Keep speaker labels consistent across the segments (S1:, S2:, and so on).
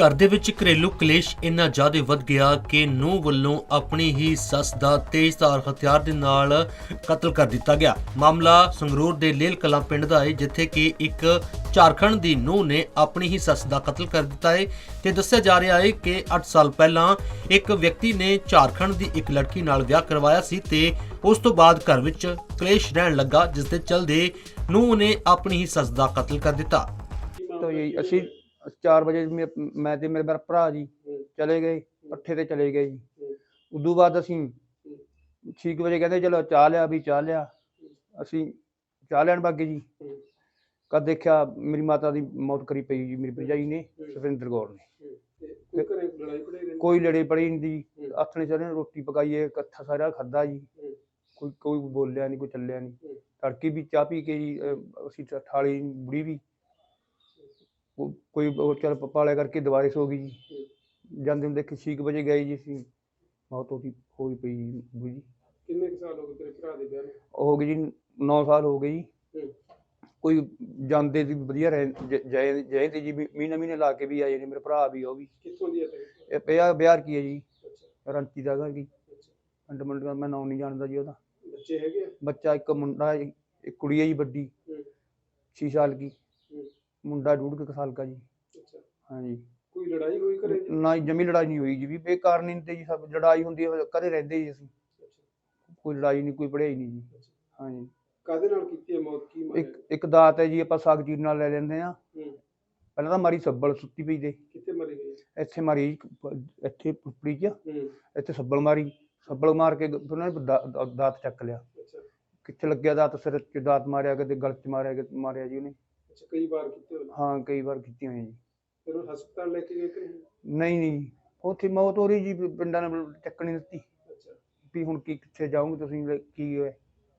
S1: ਘਰ ਦੇ ਵਿੱਚ ਘਰੇਲੂ ਕਲੇਸ਼ ਇੰਨਾ ਜ਼ਿਆਦਾ ਵੱਧ ਗਿਆ ਕਿ ਨੂੰ ਵੱਲੋਂ ਆਪਣੀ ਹੀ ਸੱਸ ਦਾ ਤੇਜ਼ਧਾਰ ਹਥਿਆਰ ਦੇ ਨਾਲ ਕਤਲ ਕਰ ਦਿੱਤਾ ਗਿਆ। ਮਾਮਲਾ ਸੰਗਰੂਰ ਦੇ ਲੇਲ ਕਲਾਂ ਪਿੰਡ ਦਾ ਹੈ, ਜਿੱਥੇ ਕਿ ਇੱਕ ਝਾਰਖੰਡ ਦੀ ਨੂੰਹ ਨੇ ਆਪਣੀ ਹੀ ਸੱਸ ਦਾ ਕਤਲ ਕਰ ਦਿੱਤਾ ਹੈ ਤੇ ਦੱਸਿਆ ਜਾ ਰਿਹਾ ਹੈ ਕਿ 8 ਸਾਲ ਪਹਿਲਾਂ ਇੱਕ ਵਿਅਕਤੀ ਨੇ ਝਾਰਖੰਡ ਦੀ ਇੱਕ ਲੜਕੀ ਨਾਲ ਵਿਆਹ ਕਰਵਾਇਆ ਸੀ ਤੇ ਉਸ ਤੋਂ ਬਾਅਦ ਘਰ ਵਿੱਚ ਕਲੇਸ਼ ਰਹਿਣ ਲੱਗਾ, ਜਿਸ ਦੇ ਚਲਦੇ ਨੂੰਹ ਨੇ ਆਪਣੀ ਹੀ ਸੱਸ ਦਾ ਕਤਲ ਕਰ ਦਿੱਤਾ।
S2: तो जी ਅਸੀਂ 4 ਵਜੇ ਮੇ- ਮੈਂ ਤੇ ਮੇਰੇ ਭਰਾ ਜੀ ਚਲੇ ਗਏ ਪੱਠੇ ਤੇ ਚਲੇ ਗਏ ਜੀ। ਉਦੋਂ ਬਾਅਦ ਅਸੀਂ 6 ਵਜੇ ਕਹਿੰਦੇ ਚਲੋ ਚਾਹ ਲਿਆ ਵੀ ਚਾਹ ਲਿਆ। ਅਸੀਂ ਚਾਹ ਲੈਣ ਬਾਗੇ ਜੀ। ਕਦ ਦੇਖਿਆ ਮੇਰੀ ਮਾਤਾ ਦੀ ਮੌਤ ਕਰੀ ਪਈ ਜੀ ਮੇਰੀ ਭਰਜਾਈ ਨੇ ਸੁਖਿੰਦਰ ਕੌਰ ਨੇ।
S3: ਕੋਈ ਘਰੇ ਲੜਾਈ ਪੜਾਈ ਰਹਿੰਦੀ?
S2: ਕੋਈ ਲੜੇ ਪੜੀ ਨਹੀਂ ਦੀ। ਆਥਣੇ ਸਾਰੇ ਰੋਟੀ ਪਕਾਈਏ ਇਕੱਠਾ ਸਾਰਾ ਖਾਦਾ ਜੀ। ਕੋਈ ਕੋਈ ਬੋਲਿਆ ਨਹੀਂ ਕੋਈ ਚੱਲਿਆ ਨਹੀਂ। ਤੜਕੇ ਵੀ ਚਾਹ ਪੀ ਕੇ ਜੀ ਅਹ, ਅਸੀਂ ਥਾਲੀ ਬੁੜੀ ਵੀ ਕੋ- ਕੋਈ ਉਹ ਚੱਲ ਪਾਲਿਆ ਕਰਕੇ ਦੁਬਾਰੇ ਸੋ ਗਈ ਜੀ। ਜਾਂਦੇ ਹੁੰਦੇ ਕਿ 6 ਵਜੇ ਗਏ ਜੀ ਅਸੀਂ। ਮੌਤ ਉਹਦੀ ਹੋਈ ਪਈ ਜੀ ਦੀ
S3: ਕਿੰਨੇ ਕੁ ਸਾਲ ਹੋ ਗਏ ਤੇਰੇ ਭਰਾ ਦੇ ਵਿਆਹ ਨੂੰ?
S2: ਉਹ ਹੋ ਗਈ ਜੀ 9 ਸਾਲ ਹੋ ਗਏ ਜੀ।
S3: ਹੂੰ।
S2: ਕੋਈ ਜਾਂਦੇ ਦੀ ਵਧੀਆ ਰਹੇ ਜਏ ਜਏ ਤੇ ਜੀ ਵੀ ਮਹੀਨਾ ਮਹੀਨੇ ਲਾ ਕੇ ਵੀ ਆਏ ਨੇ ਮੇਰੇ ਭਰਾ ਵੀ ਉਹ ਵੀ।
S3: ਕਿੱਥੋਂ ਦੀ ਹੈ ਤੇਰੇ?
S2: ਇਹ ਪਿਆ ਬਿਹਾਰ ਕੀ ਹੈ ਜੀ।
S3: ਅੱਛਾ।
S2: ਰੰਤੀ ਦਾ ਕੀ
S3: ਅੱਛਾ।
S2: ਅੰਡ ਮੰਡ ਦਾ ਮੈਂ ਨਾਮ ਨਹੀਂ ਜਾਣਦਾ ਜੀ ਉਹਦਾ।
S3: ਬੱਚੇ ਹੈਗੇ ਆ?
S2: ਬੱਚਾ ਇੱਕ ਮੁੰਡਾ ਹੈ, ਇੱਕ ਕੁੜੀ ਹੈ ਜੀ ਵੱਡੀ।
S3: ਹੂੰ।
S2: 6 ਸਾਲ ਕੀ
S3: ਹੂੰ।
S2: ਮੁੰਡਾ ਡੂਢ ਕੁ ਸਾਲ ਦਾ ਜੀ।
S3: ਅੱਛਾ।
S2: ਹਾਂਜੀ।
S3: ਕੋਈ ਲੜਾਈ ਹੋਈ ਘਰੇ ਜੀ?
S2: ਨਾ ਜਮੀ ਲੜਾਈ ਨਹੀਂ ਹੋਈ ਜੀ। ਵੀ ਬੇਕਾਰ ਨਹੀਂ ਤੇ ਜੀ ਸਭ ਲੜਾਈ ਹੁੰਦੀ ਹੈ ਘਰੇ ਰਹਿੰਦੇ ਜੀ ਅਸੀਂ। ਕੋਈ ਲੜਾਈ ਨਹੀਂ ਕੋਈ ਪੜ੍ਹਾਈ ਨਹੀਂ ਜੀ। ਹਾਂਜੀ।
S3: ਕਾਦੇ ਨਾਲ ਕੀਤੀ ਹੈ ਮੌਤ? ਕੀ ਮਾਰਿਆ?
S2: ਇੱਕ ਇੱਕ ਦਾਤ ਹੈ ਜੀ ਆਪਾਂ ਸਾਗ ਚੀਰ ਨਾਲ ਲੈ ਲੈਂਦੇ ਆ
S3: ਹੂੰ।
S2: ਪਹਿਲਾਂ ਤਾਂ ਮਾਰੀ ਸੱਬਲ ਸੁੱਤੀ ਪਈ ਦੇ।
S3: ਕਿੱਥੇ ਮਰੀ ਗਈ?
S2: ਇੱਥੇ ਮਾਰੀ ਪ- ਇੱਥੇ ਪੁਪੜੀ 'ਚ।
S3: ਹੂੰ।
S2: ਇੱਥੇ ਸੱਬਲ ਮਾਰੀ। ਸੱਬਲ ਮਾਰ ਕੇ ਗ- ਫਿਰ ਉਹਨਾਂ ਨੇ ਦਾ- ਦਾ- ਦਾਤ ਚੱਕ ਲਿਆ।
S3: ਅੱਛਾ।
S2: ਕਿੱਥੇ ਲੱਗਿਆ ਦਾਤ ਸਿਰ 'ਚ? ਦਾਤ ਮਾਰਿਆ ਕਦੇ ਗਲ 'ਚ ਮਾਰਿਆ ਕਦੇ ਮਾਰਿਆ ਜੀ ਉਹਨੇ।
S3: ਅੱਛਾ ਕਈ ਵਾਰ ਕੀਤੇ ਹੋਏ?
S2: ਹਾਂ ਕਈ ਵਾਰ ਕੀਤੀਆਂ ਹੋਈਆਂ ਜੀ।
S3: ਫਿਰ ਉਹ ਹਸਪਤਾਲ ਲੈ ਕੇ ਗਏ ਕਿ ਨਹੀਂ?
S2: ਨਹੀਂ ਨਹੀਂ ਉੱਥੇ ਮੌਤ ਹੋ ਰਹੀ ਜੀ ਪਿੰਡਾਂ ਨੇ ਚੱਕਣੀ ਦਿੱਤੀ।
S3: ਅੱਛਾ।
S2: ਵੀ ਹੁਣ ਕੀ ਕਿੱਥੇ ਜਾਓਗੇ ਤੁਸੀਂ ਲੈ- ਕੀ ਹੋਇਆ?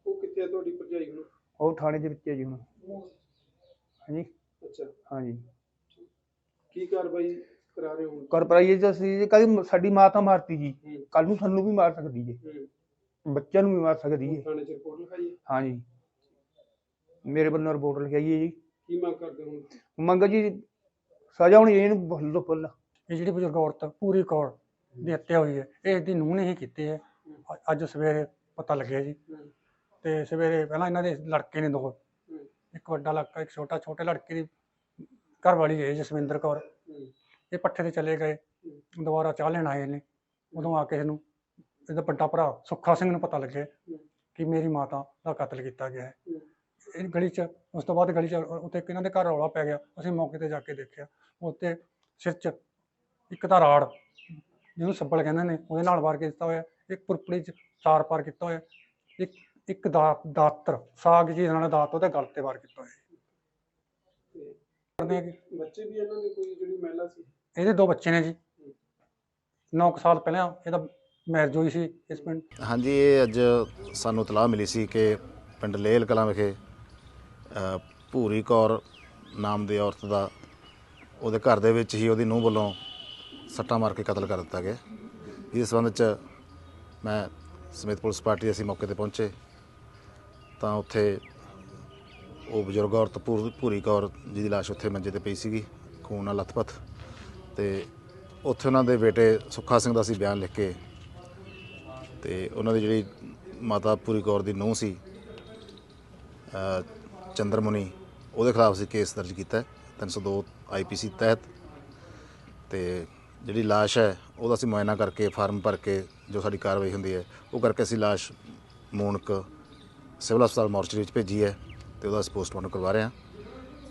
S3: ਉਹ ਕਿੱਥੇ ਆ ਤੁਹਾਡੀ ਭਰਜਾਈ ਹੁਣ?
S2: ਉਹ ਥਾਣੇ ਦੇ ਵਿੱਚ ਹੈ ਜੀ ਹੁਣ। ਹਾਂਜੀ?
S3: ਅੱਛਾ।
S2: ਹਾਂਜੀ।
S3: ਕੀ ਕਾਰਵਾਈ ਕਰਾ ਰਹੇ ਹੋ?
S2: ਕਰ ਪਰਾਈਏ ਜੀ ਅਸੀਂ ਕਦੀ ਸਾਡੀ ਮਾਂ ਤਾਂ ਮਾਰਤੀ ਜੀ।
S3: ਹੂੰ।
S2: ਕੱਲ ਨੂੰ ਸਾਨੂੰ ਵੀ ਮਾਰ ਸਕਦੀ ਹੂੰ। ਬੱਚਿਆਂ ਨੂੰ ਵੀ ਮਾਰ ਸਕਦੀ ਹੈ
S3: ਥਾਣੇ ਚ ਰਿਪੋਰਟ ਲਿਖਾਈ ਹੈ?
S2: ਹਾਂਜੀ। ਮੇਰੇ ਵੱਲੋਂ ਰਿਪੋਰਟ ਲਿਖਾਈ ਹੈ ਜੀ।
S3: ਕੀ ਮੰਗ ਕਰਦੇ ਹੁਣ?
S2: ਮੰਗ ਜੀ ਸਜ਼ਾ ਹੋਣੀ ਇਹਨੂੰ ਫੁੱਲ ਫੁੱਲ।
S4: ਇਹ ਜਿਹੜੀ ਬਜ਼ੁਰਗ ਔਰਤ ਪੂਰੀ ਕੌਰ ਦੀ ਹੱਤਿਆ ਹੋਈ ਹੈ ਇਹ ਇਹਦੀ ਨੂੰਹ ਨੇ ਹੀ ਕੀਤੀ ਹੈ। ਅ- ਅੱਜ ਸਵੇਰੇ ਪਤਾ ਲੱਗਿਆ ਜੀ।
S3: ਹੂੰ।
S4: ਤੇ ਸਵੇਰੇ ਪਹਿਲਾਂ ਇਹਨਾਂ ਦੇ ਲੜਕੇ ਨੇ ਦੋ।
S3: ਹੂੰ।
S4: ਇੱਕ ਵੱਡਾ ਲੜਕਾ ਇੱਕ ਛੋਟਾ। ਛੋਟੇ ਲੜਕੇ ਦੀ ਘਰ ਵਾਲੀ ਹੈ ਜਸਵਿੰਦਰ ਕੌਰ।
S3: ਹੂੰ।
S4: ਇਹ ਪੱਠੇ ਤੇ ਚਲੇ ਗਏ। ਦੁਬਾਰਾ ਚਾਹ ਲੈਣ ਆਏ ਨੇ। ਉਦੋਂ ਆ ਕੇ ਇਹਨੂੰ ਇਹਦਾ ਵੱਡਾ ਭਰਾ ਸੁੱਖਾ ਸਿੰਘ ਨੂੰ ਪਤਾ ਲੱਗਿਆ ਕਿ ਮੇਰੀ ਮਾਤਾ ਦਾ ਕਤਲ ਕੀਤਾ ਗਿਆ ਹੈ।
S3: ਹੂੰ।
S4: ਇਹ ਗਲੀ 'ਚ ਉਸ ਤੋਂ ਬਾਅਦ ਗਲੀ 'ਚ ਉੱਤੇ ਇਹਨਾਂ ਦੇ ਘਰ ਰੌਲਾ ਪੈ ਗਿਆ। ਅਸੀਂ ਮੌਕੇ ਤੇ ਜਾ ਕੇ ਦੇਖਿਆ। ਉੱਤੇ ਸਿਰ 'ਚ ਇੱਕ ਤਾਂ ਰਾੜ ਜਿਹਨੂੰ ਸੱਬਲ ਕਹਿੰਦੇ ਨੇ ਉਹਦੇ ਨਾਲ ਵਾਰ ਕੀਤਾ ਹੋਇਆ। ਇੱਕ ਪੁਰਪੜੀ 'ਚ ਚਾਰ ਪਾਰ ਕੀਤਾ ਹੋਇਆ। ਇੱਕ ਇੱਕ ਦਾ ਦਾਤਰ ਸਾਗ ਜੀ ਨਾਲ ਦਾਤ ਉਹਦੇ ਗਲ ਤੇ ਵਾਰ ਕੀਤਾ ਹੋਇਆ। ਕਿ
S3: ਬੱਚੇ ਵੀ ਇਹਨਾਂ ਦੇ ਕੋਈ ਜਿਹੜੀ ਮਹਿਲਾ ਸੀ?
S4: ਇਹਦੇ ਦੋ ਬੱਚੇ ਨੇ ਜੀ। 9 ਸਾਲ ਪਹਿਲਾਂ ਇਹਦਾ ਮੈਰਿਜ ਹੋਈ ਸੀ ਇਸ ਪਿੰਡ।
S5: ਹਾਂਜੀ ਇਹ ਅੱਜ ਸਾਨੂੰ ਤਲਾਹ ਮਿਲੀ ਸੀ ਕਿ ਪਿੰਡ ਲੇਲ ਕਲਾਂ ਵਿਖੇ ਭੂਰੀ ਕੌਰ ਨਾਮ ਦੀ ਔਰਤ ਦਾ ਉਹਦੇ ਘਰ ਦੇ ਵਿੱਚ ਹੀ ਉਹਦੀ ਨੂੰਹ ਵੱਲੋਂ ਸੱਟਾਂ ਮਾਰ ਕੇ ਕਤਲ ਕਰ ਦਿੱਤਾ ਗਿਆ। ਇਸ ਸੰਬੰਧ ਚ ਮੈਂ ਸਮੇਤ ਪੁਲਿਸ ਪਾਰਟੀ ਅਸੀਂ ਮੌਕੇ ਤੇ ਪਹੁੰਚੇ, ਤਾਂ ਉੱਥੇ ਉਹ ਬਜ਼ੁਰਗ ਔਰਤ ਭੂਰ- ਭੂਰੀ ਕੌਰ ਜਿਹਦੀ ਲਾਸ਼ ਉੱਥੇ ਮੰਜੇ ਤੇ ਪਈ ਸੀਗੀ, ਖੂਨ ਨਾਲ ਲੱਥਪੱਥ। ਤੇ ਉੱਥੇ ਉਹਨਾਂ ਦੇ ਬੇਟੇ ਸੁੱਖਾ ਸਿੰਘ ਦਾ ਅਸੀਂ ਬਿਆਨ ਲਿਖ ਕੇ, ਤੇ ਉਹਨਾਂ ਦੀ ਜਿਹੜੀ ਮਾਤਾ ਪੂਰੀ ਕੌਰ ਦੀ ਨੂੰਹ ਸੀ ਚੰਦਰਮੁਨੀ ਉਹਦੇ ਖਿਲਾਫ ਸੀ ਕੇਸ ਦਰਜ ਕੀਤਾ ਹੈ, 302 ਆਈਪੀਸੀ ਤਹਿਤ। ਤੇ ਜਿਹੜੀ ਲਾਸ਼ ਹੈ ਉਹਦਾ ਅਸੀਂ ਮੁਆਇਨਾ ਕਰਕੇ ਫਾਰਮ ਭਰ ਕੇ ਜੋ ਸਾਡੀ ਕਾਰਵਾਈ ਹੁੰਦੀ ਹੈ ਉਹ ਕਰਕੇ ਅਸੀਂ ਲਾਸ਼ ਮੂਨਕ ਸਿਵਲ ਹਸਪਤਾਲ ਮੋਰਚਰੀ ਵਿੱਚ ਭੇਜੀ ਹੈ ਤੇ ਉਹਦਾ ਅਸੀਂ ਪੋਸਟਮਾਰਟਮ ਕਰਵਾ ਰਹੇ ਹਾਂ।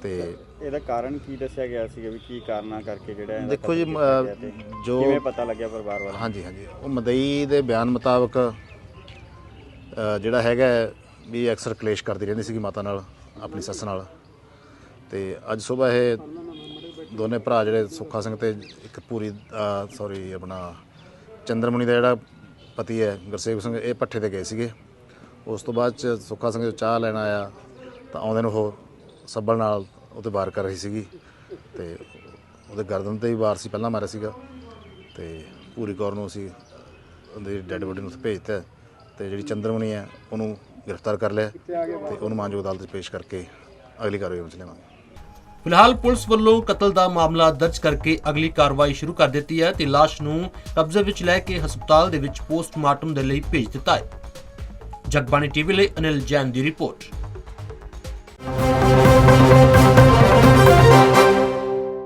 S5: ਤੇ
S6: ਇਹਦਾ ਕਾਰਨ ਕੀ ਦੱਸਿਆ ਗਿਆ ਸੀ ਕਿ ਵੀ ਕੀ ਕਾਰਨਾਂ ਕਰਕੇ ਜਿਹੜਾ ਇਹਦਾ
S5: ਦੇਖੋ ਜੀ ਜੋ
S6: ਕਿਵੇਂ ਪਤਾ ਲੱਗਿਆ ਪਰਿਵਾਰ ਵਾਲਿਆਂ
S5: ਹਾਂਜੀ ਹਾਂਜੀ। ਉਹ ਮਦਈ ਦੇ ਬਿਆਨ ਮੁਤਾਬਕ ਜਿਹੜਾ ਹੈਗਾ ਵੀ ਅਕਸਰ ਕਲੇਸ਼ ਕਰਦੀ ਰਹਿੰਦੀ ਸੀਗੀ ਮਾਤਾ ਨਾਲ, ਆਪਣੀ ਸੱਸ ਨਾਲ। ਤੇ ਅੱਜ ਸਵੇਰ ਇਹ ਦੋਨੇ ਭਰਾ ਜਿਹੜੇ ਸੁੱਖਾ ਸਿੰਘ ਤੇ ਇੱਕ ਪੂਰੀ ਸੌਰੀ ਆਪਣਾ ਚੰਦਰਮੁਨੀ ਦਾ ਜਿਹੜਾ ਪਤੀ ਹੈ ਗੁਰਸੇਵ ਸਿੰਘ, ਇਹ ਪੱਠੇ ਤੇ ਗਏ ਸੀਗੇ। ਉਸ ਤੋਂ ਬਾਅਦ ਚ ਸੁੱਖਾ ਸਿੰਘ ਜੋ ਚਾਹ ਲੈਣ ਆਇਆ, ਤਾਂ ਆਉਂਦੇ ਨੂੰ ਉਹ ਸੱਬਲ ਨਾਲ ਉਹਤੇ ਵਾਰ ਕਰ ਰਹੀ ਸੀਗੀ। ਤੇ ਉਹਦੇ ਗਰਦਨ ਤੇ ਵੀ ਵਾਰ ਸੀ, ਪਹਿਲਾਂ ਮਾਰਿਆ ਸੀਗਾ। ਤੇ ਪੂਰੀ ਕੌਰ ਨੂੰ ਅਸੀਂ ਉਹਦੀ ਡੈੱਡ ਬੋਡੀ ਨੂੰ ਉੱਥੇ ਭੇਜਤਾ ਤੇ ਜਿਹੜੀ ਚੰਦਰਮਣੀ ਹੈ, ਉਹਨੂੰ ਗ੍ਰਿਫਤਾਰ ਕਰ ਲਿਆ ਤੇ ਉਹਨੂੰ ਮਾਨਯੋਗ ਅਦਾਲਤ 'ਚ ਪੇਸ਼ ਕਰਕੇ ਅਗਲੀ ਕਾਰਵਾਈ ਵਿੱਚ ਲਿਆਵਾਂਗੇ।
S1: ਫਿਲਹਾਲ ਪੁਲਿਸ ਵੱਲੋਂ ਕਤਲ ਦਾ ਮਾਮਲਾ ਦਰਜ ਕਰਕੇ ਅਗਲੀ ਕਾਰਵਾਈ ਸ਼ੁਰੂ ਕਰ ਦਿੱਤੀ ਹੈ ਤੇ ਲਾਸ਼ ਨੂੰ ਕਬਜ਼ੇ ਵਿੱਚ ਲੈ ਕੇ ਹਸਪਤਾਲ ਦੇ ਵਿੱਚ ਪੋਸਟਮਾਰਟਮ ਦੇ ਲਈ ਭੇਜ ਦਿੱਤਾ ਹੈ। ਜਗਬਾਣੀ ਟੀਵੀ ਲਈ ਅਨਿਲ ਜੈਨ ਦੀ ਰਿਪੋਰਟ।